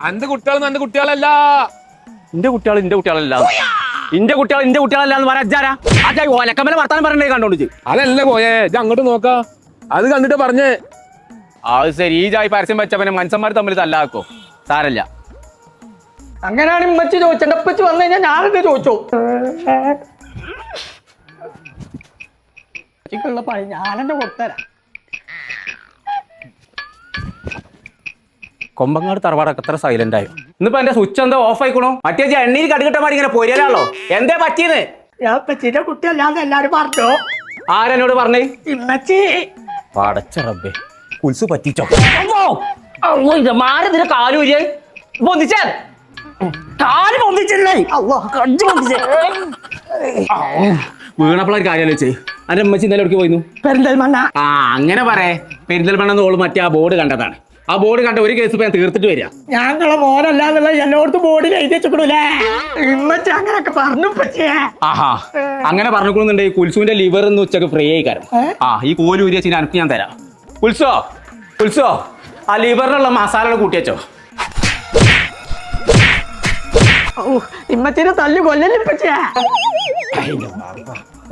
അന്റെ കുട്ടികൾ അന്റെ കുട്ടികളല്ല എന്റെ കുട്ടികൾ എന്റെ കുട്ടികളല്ല എന്റെ കുട്ടികൾ എന്റെ കുട്ടികളല്ല എന്ന് അച്ഛാ ഓലക്കമ്മല വർത്താനം പറഞ്ഞേ കണ്ടോണ്ട് അതല്ല പോയേ ഇത് അങ്ങോട്ട് നോക്ക അത് കണ്ടിട്ട് പറഞ്ഞേ അത് ശരി ഈ ജായി പരസ്യം വെച്ച പിന്നെ മനുഷ്യന്മാർ തമ്മിൽ തല്ലാക്കോ സാരല്ല അങ്ങനെയാണ് ഇമ്മച്ചി ഉപ്പച്ചി വന്നു കഴിഞ്ഞാൽ ഞാനെന്ത് ചോദിച്ചു ഉള്ള പണി ഞാനെന്നെ കൊടുത്തരാം കൊമ്പങ്ങാട് തറവാടൊക്കെ എത്ര സൈലന്റ് ആയി? ഇന്നിപ്പോ എന്റെ സ്വിച്ച് എന്താ ഓഫ് ആയിക്കണോ? മറ്റേ എണ്ണീര് എണ്ണയിൽ കടുകിട്ട മാറി ഇങ്ങനെ പൊരിയലാണോ എന്തേ പറ്റിയത്? കുട്ടിയല്ലാന്ന് എല്ലാരും പറഞ്ഞു? ആരെന്നോട് പറഞ്ഞേ? ഇമ്മച്ചി. പടച്ച റബ്ബേ. കുൽസ് പറ്റിച്ചോ? മാറി നിന്റെ കാലു പൊന്തിച്ചേ? കാൽ പൊന്തിച്ചല്ലേ? കഞ്ച് പൊന്തിച്ചേ. വീണപ്പോൾ ഒരു കാര്യം ആലോചിച്ചേ അന്റെ അമ്മച്ചി ഇന്നലെ എവിടേക്ക് പോയിരുന്നു? പെരിന്തൽമണ്ണ. ആ അങ്ങനെ പറയേ. പെരിന്തൽമണ്ണ ഓൾ മറ്റേ ആ ബോർഡ് കണ്ടതാണ്. ആ ബോർഡ് കണ്ട ഒരു കേസ് ഞാൻ തീർത്തിട്ട് വരിക ഞങ്ങളെ മോനല്ലാന്നുള്ള എല്ലായിടത്തും ബോർഡിൽ എഴുതി വെച്ചിക്കണൂലേ ഇമ്മച്ചി അങ്ങനെയൊക്കെ പറഞ്ഞു ആഹാ. അങ്ങനെ പറഞ്ഞുകൊള്ളുന്നുണ്ടെങ്കിൽ കുൽസുവിന്റെ ലിവർ എന്ന് ഉച്ചയ്ക്ക് ഫ്രീ ആയി കാരണം. ആ ഈ കോലു ഊരി വെച്ച് എനിക്ക് ഞാൻ തരാം. കുൽസോ? കുൽസോ? ആ ലിവറിനുള്ള മസാലകൾ കൂട്ടി വെച്ചോ. ഔ, ഇമ്മച്ചിനെ തല്ലു കൊല്ലല്ലേ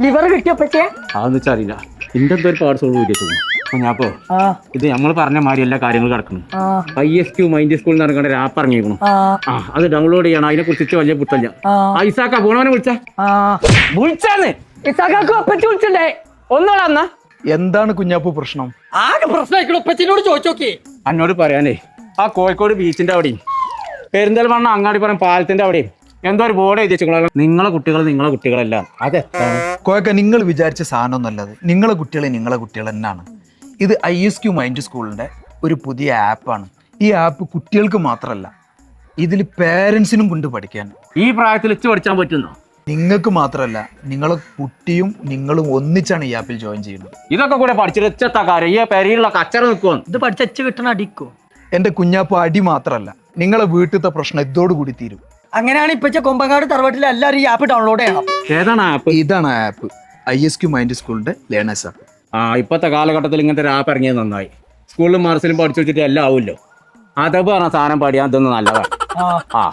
ലിവർ കിട്ടിയ പറ്റിയ അതെന്ന് വെച്ചാൽ അറിയില്ല. ഇന്റെന്തോ ഒരു പാർട്സ് ഊരി ആ. ഇത് നമ്മൾ പറഞ്ഞ മാതിരി എല്ലാ കാര്യങ്ങളും കിടക്കുന്നു ഐ എസ് ക്യൂ മൈൻഡ് സ്കൂളിൽ നടക്കേണ്ട ഒരു ആപ്പ് ഇറങ്ങിയിരിക്കണം ആ. അത് ഡൗൺലോഡ് ചെയ്യണം. അതിനെ കുറിച്ച് വലിയ പുത്തല്ല. ഐസാക്ക പോണവനെ വിളിച്ച. വിളിച്ചാന്ന്. ഇസാക്കാക്ക് ഉപ്പച്ചി വിളിച്ചിണ്ടേ? ഒന്നോളാ എന്താണ് കുഞ്ഞാപ്പു പ്രശ്നം? ആകെ പ്രശ്നം ഉപ്പച്ചിനോട് ചോദിച്ചോക്കി. എന്നോട് പറയാനേ ആ കോഴിക്കോട് ബീച്ചിന്റെ അവിടെയും പെരിന്തൽമണ്ണ അങ്ങാടി പറയും പാലത്തിന്റെ അവിടെയും എന്തോ ഒരു ബോർഡ് എഴുതി നിങ്ങളെ കുട്ടികൾ നിങ്ങളെ കുട്ടികളല്ല. അതെ കോയക്ക നിങ്ങൾ വിചാരിച്ച സാധനം നല്ലത് നിങ്ങളെ കുട്ടികളെ നിങ്ങളെ കുട്ടികൾ തന്നെയാണ്. ഇത് ഐ എസ് ക്യു മൈൻഡ് സ്കൂളിന്റെ ഒരു പുതിയ ആപ്പാണ്. ഈ ആപ്പ് കുട്ടികൾക്ക് മാത്രമല്ല ഇതിൽ പേരൻസിനും കൊണ്ട് പഠിക്കാൻ. ഈ പ്രായത്തിൽ ഇച്ച് പഠിച്ചാൻ പറ്റുന്നോ? നിങ്ങൾക്ക് മാത്രമല്ല നിങ്ങളെ കുട്ടിയും നിങ്ങളും ഒന്നിച്ചാണ് ഈ ആപ്പിൽ ജോയിൻ ചെയ്യുന്നത്. ഇതൊക്കെ കൂടെ പഠിച്ചിട്ട് കാര്യം? ഈ കച്ചറ ഇത് പഠിച്ചു കിട്ടണ അടിക്കോ? എന്റെ കുഞ്ഞാപ്പ് അടി മാത്രമല്ല നിങ്ങളെ വീട്ടിലത്തെ പ്രശ്നം ഇതോടുകൂടി തീരും. അങ്ങനെയാണ് ഇപ്പച്ച കൊമ്പങ്ങാട് തറവാട്ടിലെ എല്ലാവരും ഈ ആപ്പ് ഡൗൺലോഡ് ചെയ്യണം. ഏതാണ് ആപ്പ് ഇതാണ് app I S Q mind സ്കൂളിന്റെ ലേണേഴ്സ് ആപ്പ് ആ ഇപ്പോഴത്തെ കാലഘട്ടത്തിൽ ഇങ്ങനത്തെ ഒരു ആപ്പ് ഇറങ്ങിയത് നന്നായി. സ്കൂളിലും മാർസിലും പഠിച്ചു വെച്ചിട്ട് എല്ലാം ആവുമല്ലോ. പറഞ്ഞ സാധനം പഠിയാൻ ഇതൊന്നും നല്ലതാണ്. ആ.